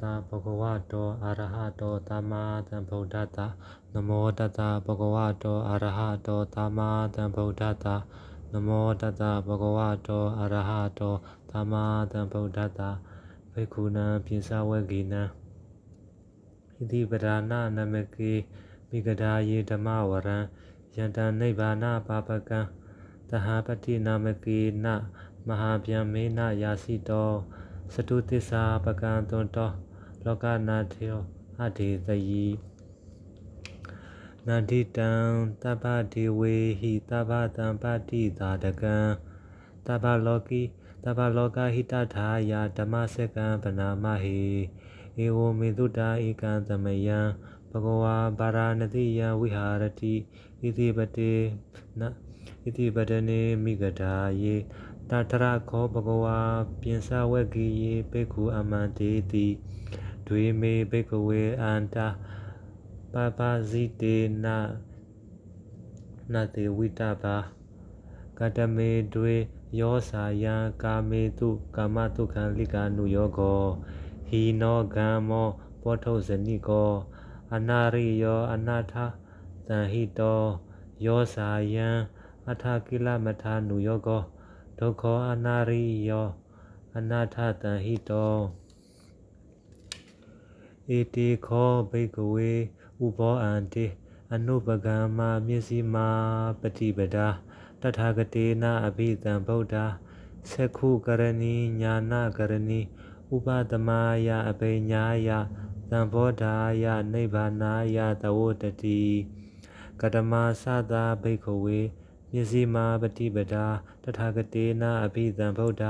သမ္မာသမ္ဗုဒ္ဓတ္တနမောတတ္တဘဂဝတောအရဟတောသမ္မာသမ္ဗုဒ္ဓတ္တနမောတတ္တဘဂဝတောအရဟတောသမ္မာသမ္ဗုဒ္ဓတ္တဘိက္ခုနံပိစဝဂိနံဣတိပဒါနနမကေမိဂဒာယေဓမ္မဝရံယန္တံနိဗ္ဗာနပါပကံတဟပတိနာမကေနမဟာဗျံမေနယာစီတော စတုသစ္စာပကံသွန်တောလောကနာထေယောအဒေသယီနန္တိတံတပ္ပဒေဝေဟိတပ္ပတံပတိသာတကံတပ္ပလောကိတပ္ပလောကဟိတထာယဓမ္မစကံပနာမဟိဧဝမေတုတာဧကံသမယံဘဂဝါဗာရာဏတိယံဝိဟာရတိဣတိပတေနဣတိပတနေမိဂဒာယေ တထရခောဘဂဝါပြင်စဝဂိယေဘေကုအမန္တေတိဒွေမေဘေကဝေအန္တာပပဇိတေနနတေဝိတပါကတမေဒွေယောစာယံကာမေတုကာမတုခံလိကာနုယောကောဟီနောဂံမောပောထုဇနိကောအနာရိယောအနာထသံဟိတောယောစာယံအထကိလမထာနုယောကော ဒုက္ခောအနာရိယောအနာထတံဟိတောဧတေခောဘိကဝေဥဘောအန္တေအနုပကမ္မာမျက်စိမာပฏิပဒါတထာဂတေနအဘိတံဗုဒ္ဓသက္ခုကရဏီညာနာကရဏီဥပဒမယအဘိညာယသံဘောဓာယနိဗ္ဗာနာယတဝတတိကတမသသာဘိကဝေ မျက်စိမာပฏิပဒါတထာဂတေနအဘိတံဗုဒ္ဓ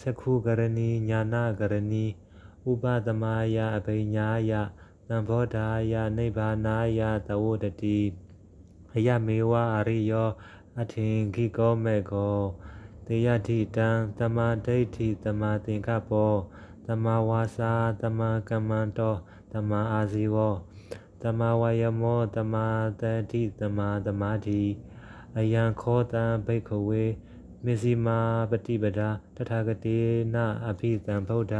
သက္ခုကရဏီညာနာကရဏီဥပဒမယအဘိညာယသံဘောဓာယနိဗ္ဗာနာယတဝတတိအယမေဝအရိယောအထင်ခိကောမေကောတေယတိတံတမဒိဋ္ဌိတမသင်္ကပ္ပောတမဝါစာတမကမ္မန္တောတမအာဇီဝောတမဝယမောတမတတိတမသမာဓိ အယံခောတံဘိက္ခဝေမေဇိမာပฏิပဒာတထာဂတေနအဘိတံဗုဒ္ဓ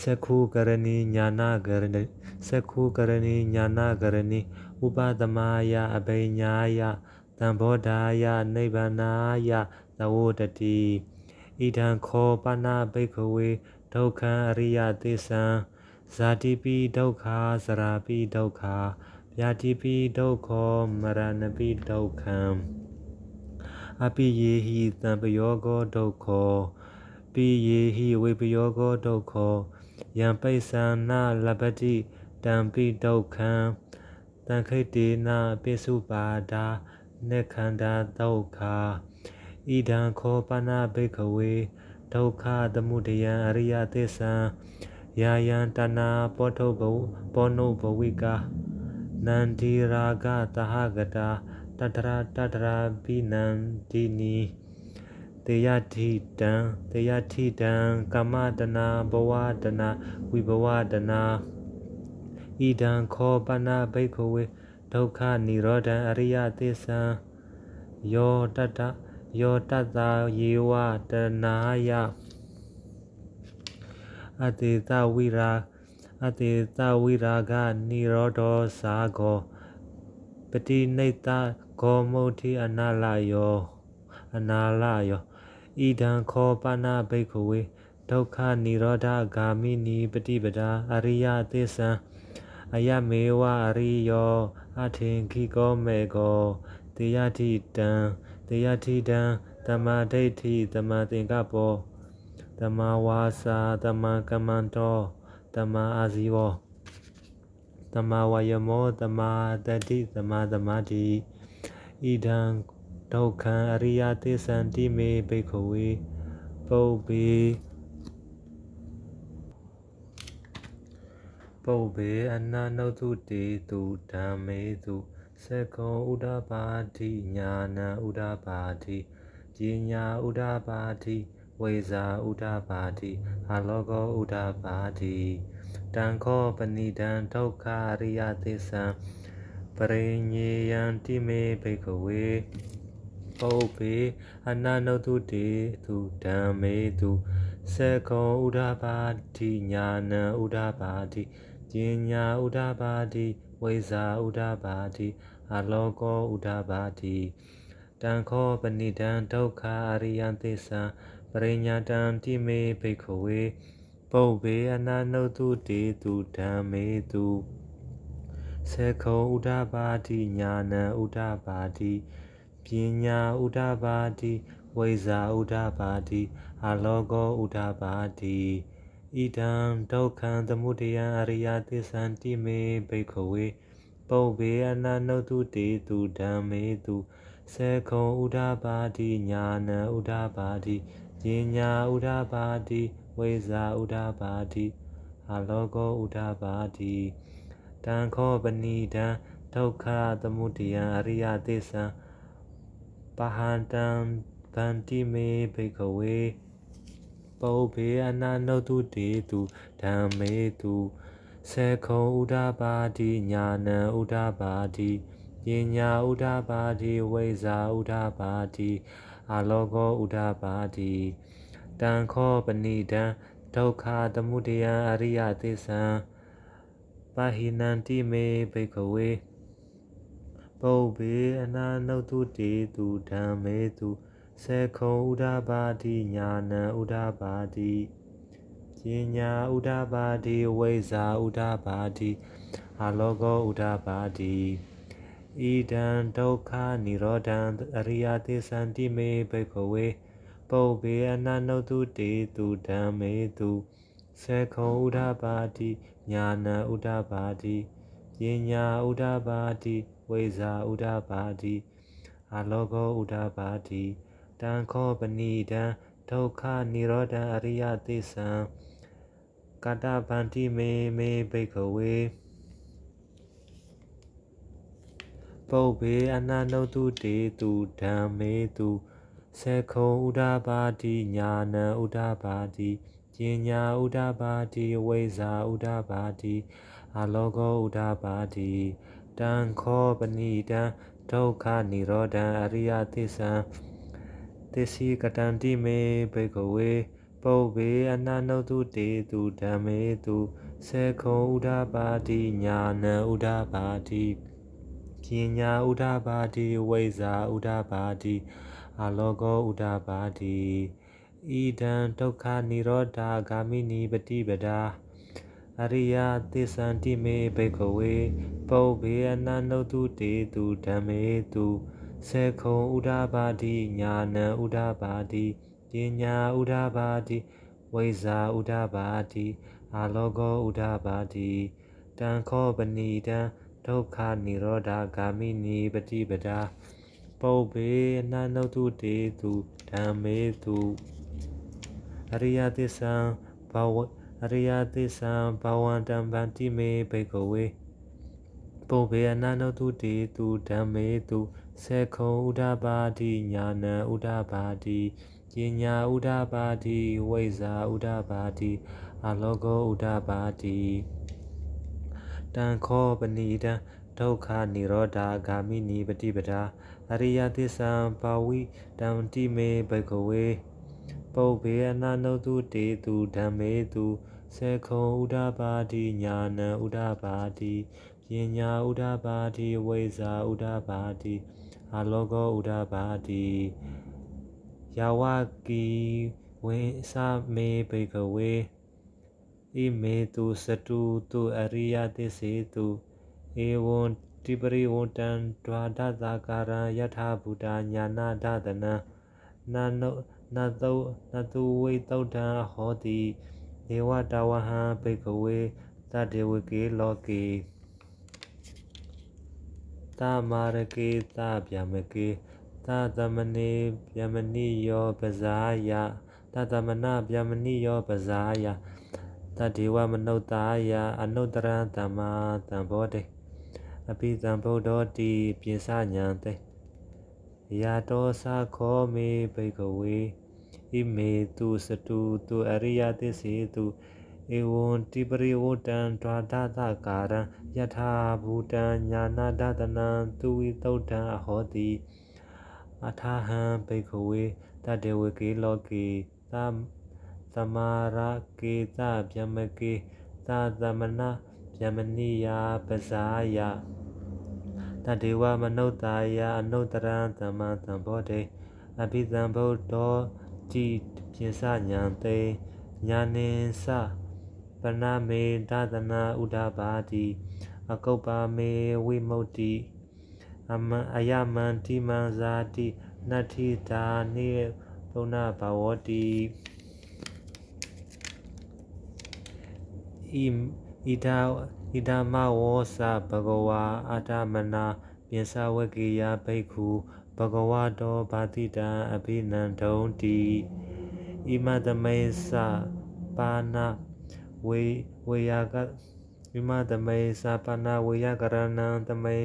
သက္ခုကရဏီညာနာကရဏီသက္ခုကရဏီညာနာကရဏီဥပဒမယအဘိညာယတံဘောဓာယနိဗ္ဗာနာယသဝတတိဣဒံခောပနာဘိက္ခဝေဒုက္ခံအရိယသေသံဇာတိပိဒုက္ခစရာပိဒုက္ခ ဗျာတိပိဒုက္ခောမရဏပိဒုက္ခံအပိယေဟိတံပယောဂောဒုက္ခောပိယေဟိဝေပယောဂောဒုက္ခောယံပိသနာလပတိတံပိဒုက္ခံတံခိတေနပိစုပါဒာနေခန္ဓာဒုက္ခဣဒံခောပနာဘိကဝေဒုက္ခသမုဒယံအရိယသစ္ဆံယာယံတနာပောထုဘပောနုဘဝိကာ နန္ဒီရာဂတဟဂတာတတရာတတရာပိနန္ဒီနီတေယတိတံတေယတိတံကမ္မတနာဘဝတနာဝိဘဝတနာဣဒံခောပနာဘိက္ခဝေဒုက္ခនិရောဓံအရိယသစ္ဆံယောတတယောတတယေဝတနာယအတေတဝိရာ အတေတဝိရာဂនិရောဓောသာကောပတိနေတဂောမုဋ္ဌိအနာလယောအနာလယောဣဒံခောပနာဘိက္ခဝေဒုက္ခនិရောဓဂာမိနိပฏิပဒါအရိယသစ္ဆံအယမေဝအရိယောအထင်ခိကောမေကောတေယတိတံတေယတိတံတမဒိဋ္ဌိတမသင်္ကပ္ပောတမဝါစာတမကမ္မန္တော တမအာဇီဝောတမဝယမောတမတတိတမသမာတိဣဒံဒုက္ခံအရိယသစ္ဆန္တိမေဘိက္ခဝေပုပ္ပေပုပ္ပေအနနုတုတေတုဓမ္မေတုသကောဥဒ္ဓပါတိညာဏဥဒ္ဓပါတိပညာဥဒ္ဓပါတိ ဝေဇာဥဒ္ဓပါတိအာလောကောဥဒ္ဓပါတိတံခောပဏိတံဒုက္ခရိယသစ္ဆံပရိညေယံတိမေဘိကဝေပုပ္ပေအနနုတုတေသူဓမ္မေသူစေခောဥဒ္ဓပါတိညာဏဥဒ္ဓပါတိပညာဥဒ္ဓပါတိဝိဇာဥဒ္ဓပါတိအလောကောဥဒ္ဓပါတိတံခောပဏိတံဒုက္ခအရိယံသစ္စာ ပရိညာတံတိမေဘိက္ခဝေပုဗ္ဗေအနာနုတုတေတုဓမ္မေတုစေခောဥဒ္ဓပါတိညာဏဥဒ္ဓပါတိပညာဥဒ္ဓပါတိဝိဇာဥဒ္ဓပါတိအလောကောဥဒ္ဓပါတိဣဒံဒုက္ခံသမုဒယံအရိယသစ္ဆန္တိမေဘိက္ခဝေပုဗ္ဗေအနာနုတုတေတုဓမ္မေတုစေခောဥဒ္ဓပါတိညာဏဥဒ္ဓပါတိ ပညာဥဒ္ဓပါတိဝိဇာဥဒ္ဓပါတိအလောကောဥဒ္ဓပါတိတံခောပဏိတံဒုက္ခသမုဒယံအရိယသစ္ဆံပဟန္တံဗန္တိမေဘိက္ခဝေပုဗ္ဗေအနာနုတုတေတုဓမ္မေတုစေခောဥဒ္ဓပါတိညာဏဥဒ္ဓပါတိပညာဥဒ္ဓပါတိဝိဇာဥဒ္ဓပါတိ အလောကောဥဒ္ဓပါတိတံခောပဏိတံဒုက္ခသမုဒယံအရိယသစ္ဆံပဟိနန္တိမေဘိက္ခဝေပုဗ္ဗေအနာနုတုတေတုဓမ္မေတုစေခောဥဒ္ဓပါတိညာဏဥဒ္ဓပါတိပညာဥဒ္ဓပါတိဝိဇာဥဒ္ဓပါတိအလောကောဥဒ္ဓပါတိ ဣဒံဒုက္ခនិရောဓံအရိယသစ္ဆန္တိမေဘိက္ခဝေပုဗ္ဗေအနနုတုတေတုဓမ္မေတုစေခောဥဒ္ဓပါတိညာဏဥဒ္ဓပါတိပညာဥဒ္ဓပါတိဝိဇာဥဒ္ဓပါတိအလောကောဥဒ္ဓပါတိတံခောပဏိတံဒုက္ခនិရောဓံအရိယသစ္ဆံကတဗန္တိမေမေဘိက္ခဝေ ပုဗ္ဗေအနနုတုတေတုဓမ္မေတုစေခောဥဒ္ဓပါတိညာဏဥဒ္ဓပါတိပညာဥဒ္ဓပါတိဝိဇာဥဒ္ဓပါတိအလောကောဥဒ္ဓပါတိတံခောပဏိတံဒုက္ခនិရောဓံအရိယသစ္ဆံသစ္စိကတံတိမေဘိက္ခဝေပုဗ္ဗေအနနုတုတေတုဓမ္မေတုစေခောဥဒ္ဓပါတိညာဏဥဒ္ဓပါတိ ပညာဥဒ္ဓပါတိဝိဇာဥဒ္ဓပါတိအလောကောဥဒ္ဓပါတိဣဒံဒုက္ခនិရောဓဂာမိနိပฏิပဒါအရိယသစ္ဆန္တိမေဘိက္ခဝေပုဗ္ဗေအနနုတုတေတုဓမ္မေတုစေခောဥဒ္ဓပါတိညာဏဥဒ္ဓပါတိပညာဥဒ္ဓပါတိဝိဇာဥဒ္ဓပါတိအာလောကောဥဒ္ဓပါတိတံခောပဏိတံ ဒုက္ခនិရောဓဂာမိနိပฏิပဒါပုဗ္ဗေအနနုတုတေတုဓမ္မေတုအရိယသစ္ဆံဘဝအရိယသစ္ဆံဘဝန္တံဗန္တိမေဘိက္ခဝေပုဗ္ဗေအနနုတုတေတုဓမ္မေတုစေခောဥဒ္ဓပါတိညာဏဥဒ္ဓပါတိပညာဥဒ္ဓပါတိဝိဇာဥဒ္ဓပါတိအလောကောဥဒ္ဓပါတိ တံခောပဏိတံဒုက္ခនិရောဓဂာမိနိပฏิပဒါအရိယသစ္ဆံပါဝိတံတိမေဘိက္ခဝေပုဗ္ဗေအနနုတုတေတုဓမ္မေတုစေခောဥဒ္ဓပါတိညာဏဥဒ္ဓပါတိပညာဥဒ္ဓပါတိဝိဇာဥဒ္ဓပါတိအလောကောဥဒ္ဓပါတိယာဝကိဝိသမေဘိကဝေ ဣမေတုစတုတုအရိယသစ္စေတုဧဝံတိပရိဝတ္တံဒွါဒသကာရံယထာဘူတာညာနာဒသနံနာနုနတောနတုဝိတုဒ္ဓံဟောတိဒေဝတဝဟံဘိကဝေတတေဝကေလောကေတာမာရကေတာဗျမကေတာသမနေဗျမနိယောပဇာယတသမနဗျမနိယောပဇာယ တတေဝမနုဿာယအနုတရံတမ္မာတံဘောတေအပိသံဗုဒ္ဓောတိပိစညာတေယာတောသာခောမေဘိကဝေဣမေတုစတုတုအရိယသစ္စေတုဧဝံတိပရိဝတ္တံဒွါဒသကာရံယထာဘူတံညာနာဒတနံသူဝိတုဒ္ဓံအဟောတိအထာဟံဘိကဝေတတေဝကေလောကေသမ သမာရကေသဗျမကေသာသမနဗျမနိယပဇာယတတေဝမနုဿာယအနုတ္တရံသမ္မာသမ္ဗောဓိအဘိသံဗုဒ္ဓောတိပိစညာတေညာနိသပနမေဒသနာဥဒ္ဓဘာတိအကုပ္ပါမေဝိမု ക്തി အမအယမန္တိမံဇာတိနတ္ထိတာနိပုဏ္ဏဘာဝတိ ဣဣဒာဣဒမဝောစဘဂဝါအာတမနာပိစဝကေယဘိက္ခုဘဂဝတောဘာတိတံအဘိနန္ဒုံတိဣမတမေသပါဏဝေဝေယကဣမတမေသပါဏဝေယကရဏံတမေ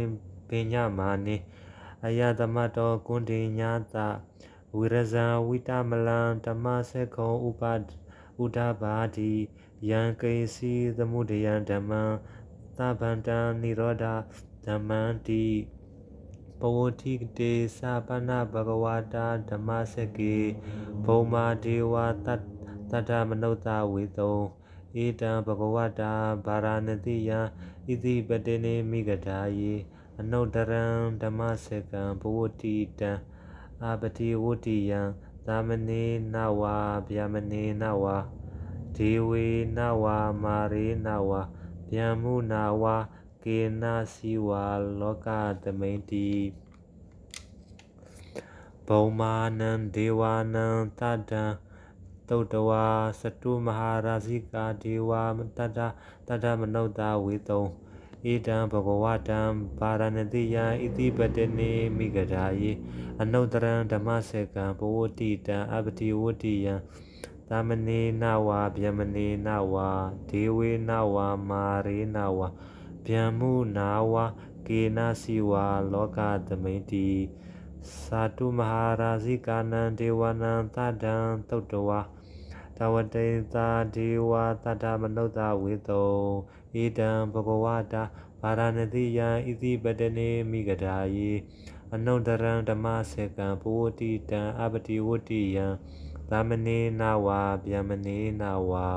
ပညာမာနိအယသမတောကွန်တေညာတဝိရဇံဝိတမလံဓမ္မစေခောဥပဥဒ္ဓဘာတိ ယံကေစီသမုဒယံဓမ္မံသဗ္ဗန္တံនិရောဓဓမ္မံတိပဝတိတေသပနဘဂဝတာဓမ္မစကေဘုံမာဒေဝတတတ္တမနုဿဝေတုံဧတံဘဂဝတာဗာရာဏတိယံဣတိပတေနေမိဂဓာယေအနုတ္တရံဓမ္မစကံဘဝတိတံအာပတိဝတ္တိယံသာမဏေနဝါဗျာမဏေနဝါ ဒေဝေနဝါမာရေနဝါဗျံမုနာဝါကေနစီဝါလောကသမိန်တိဘုံမာနံဒေဝာနံတတံတုတ်တဝါစတုမဟာရာဇိကာဒေဝတတတတမနုဿဝေတုံဣဒံဘဂဝတံဗာရဏတိယံဣတိပတနေမိဂဓာယေအနုတ္တရံဓမ္မစေကံဘဝတိတံအပတိဝတိယံ သမနေနဝါဗျမနေနဝါဒေဝေနဝါမာရေနဝါဗျံမုနာဝါကေနစီဝါလောကသမိန်တိသာတုမဟာရာဇိကာနံဒေဝနံတတံသုတ်တဝါတဝတေသာဒေဝတတမနုဿဝေတောဣဒံဘဂဝတာဗာရဏတိယံဣတိပတနေမိဂဓာယေအနုတ္တရံဓမ္မစေကံဘဝတိတံအပတိဝတ္တိယံ သမနေနဝါဗျမနေနဝါ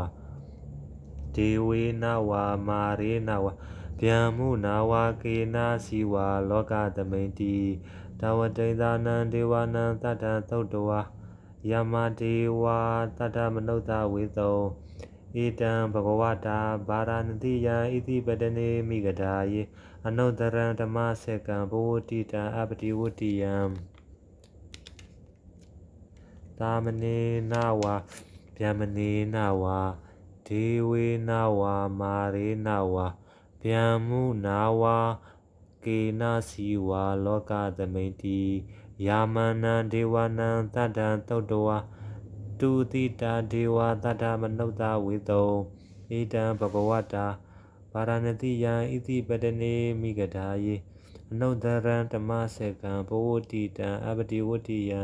ဒေဝေနဝါမာရေနဝါဗျံမုနာဝါကေနာစီဝါလောကသမိန်တိတဝတိသာနံဒေဝနံတတ္တသုတ်တဝါယမဒေဝတတ္တမနုဿဝေသောဧတံဘဂဝတာဗာရာဏတိယံဣတိပတနေမိဂဓာယေအနုတ္တရံဓမ္မစေကံဘဝတိတံအပတိဝတ္တိယံ သာမဏေနဝါဗျမဏေနဝါဒေဝေနဝါမာရေနဝါဗျံမုနာဝါကေနစီဝါလောကသမိန်တိယာမနံဒေဝနံတတ္တံသုတ်တဝါတုတိတာဒေဝတတ္တမနုဿဝေတောဧတံဘဂဝတာဗာရဏတိယံဣတိပတနေမိဂဓာယေအနုတ္တရံဓမ္မစေကံဘဝတိတံအပတိဝတ္တိယံ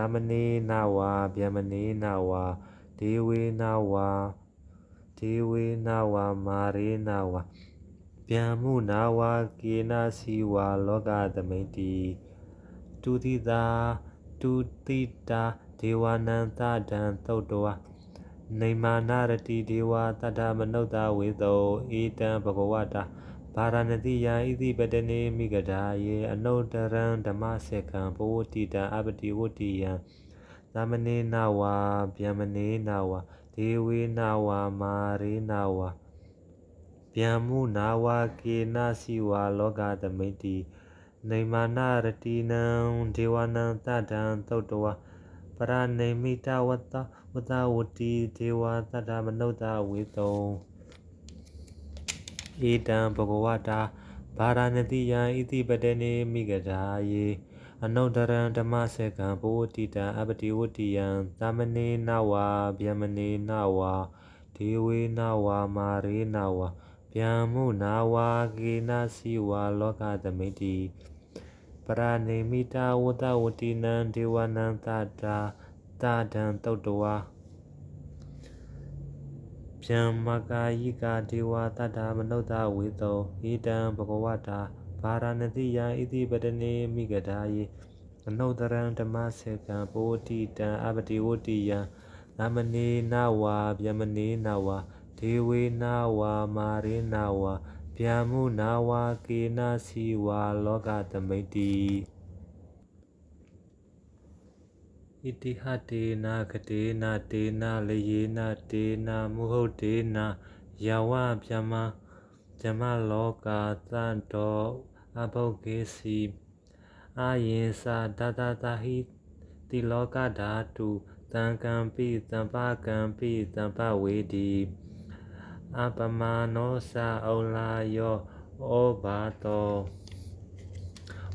သမနေနဝါဗျမနေနဝါဒေဝေနဝါဒေဝေနဝါမာရေနဝါဗျံမုနာဝါကေနစီဝါလောကသမိန်တိတုတိတာတုတိတာဒေဝနံတတံသုတ်တောနေမာနာရတိဒေဝတတ္တမနုဿဝေသောဧတံဘဂဝတာ ဗာရဏတိယံဣတိပတနေမိဂဓာယေအနုတ္တရံဓမ္မစေကံဘဝတိတံအပတိဝတ္တိယံသမနေနဝါဗျမနေနဝါဒေဝေနဝါမာရေနဝါဗျံမုနာဝါကေနစီဝါလောကသမိတိနေမာနာရတိနံဒေဝနံတတံသုတ်တဝါပရနေမိတဝတ္တဝတ္တဝတိဒေဝတတ္တမနုဿဝေတုံ ဧတံဘဂဝတာဗာရာဏတိယံဣတိပတနေမိဂဓာယေအနုတ္တရံဓမ္မစေကံဘဝတိတံအပတိဝတ္တိယံသမနေနဝါဗျမနေနဝါဒေဝေနဝါမာရေနဝါဗျံမုနာဝါကေနစီဝါလောကသမိတိပရနေမိတာဝတ္တဝတိနံဒေဝနံတတာတာဒံတုတ်တဝါ ဗျံမကာယိကာဒေဝတတ္တာမနုဿဝေတောဣတံဘဂဝတာဗာရာဏတိယံဣတိပတနေမိဂဓာယေအနုတ္တရံဓမ္မစေကံဘောတိတံအပတိဝတ္တိယံနာမနေနဝါဗျမနေနဝါဒေဝေနဝါမာရေနဝါဗျာမုနာဝါကေနစီဝါလောကသမိတ္တိ ဣတိဟတေနာကတေနာတေနာလယေနာတေနာမုဟုတ်တေနာယဝဗျမဇမလောကာသံတောအဘုတ်ကေစီအာယေသာတတတဟိတိလောကဓာတုတံကံပိတံပကံပိတံပဝေတိအပမနောစာဩလာယောဩဘာတော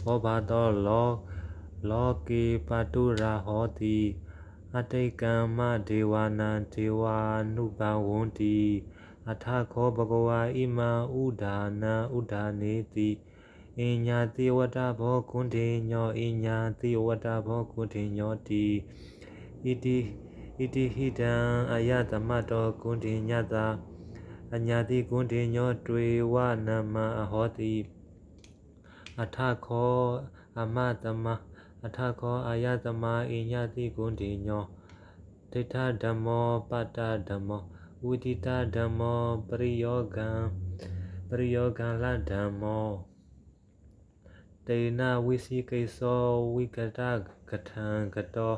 ဩဘာတောလော လောကေပတုရာဟောတိအတိတ်ကမ္မဒေဝနာဒေဝ ानु ဘဝန္တိအထခောဘဂဝါဣမံဥဒါနံဥဒါနေတိအညာတိဝတ္တဘောကုဏ္ထေညောအညာတိဝတ္တဘောကုဏ္ထေညောတိဣတိဣတိဟိတံအယတမတောကုဏ္ထေညတာအညာတိကုဏ္ထေညောတွေဝနမအဟောတိအထခောအမတမ အထခောအာယတမအညာတိကုဏ္ထေညောဒိဋ္ဌဓမ္မောပတ္တဓမ္မောဝိတိတဓမ္မောပရိယောဂံပရိယောဂံလဓမ္မောတေနဝိစီကိသောဝိကတကထံကတော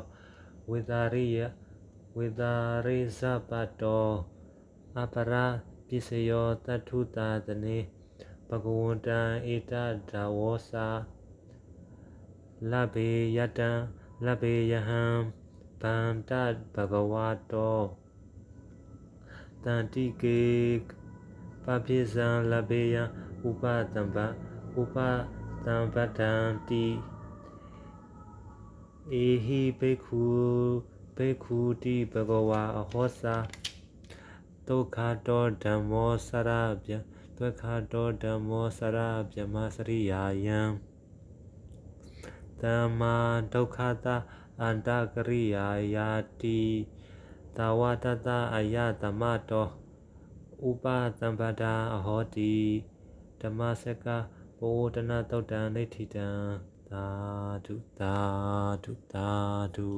ဝိသာရိယဝိသာရိဇပတောအပရပစ္စယောတထုတာတနေဘဂဝန္တံဧတဒါဝောစာ လဘေယတံလဘေယဟံဗန္တဘဂဝတောတန္တိကေပပိဇံလဘေယဥပတံပဥပတံပတံတိဧဟိဘိက္ခုဘိက္ခုတိဘဂဝါအဟောစာဒုက္ခတောဓမ္မောစရဗျဒုက္ခတောဓမ္မောစရဗျမစရိယာယံ တမ္မာဒုက္ခတာအန္တကရိယာယာတိတဝတတအယတမတောဥပတံပဒာအဟောတိဓမ္မစကဘောတနာတုတ်တံဒိဋ္ဌိတံသာဓုသာဓုသာဓု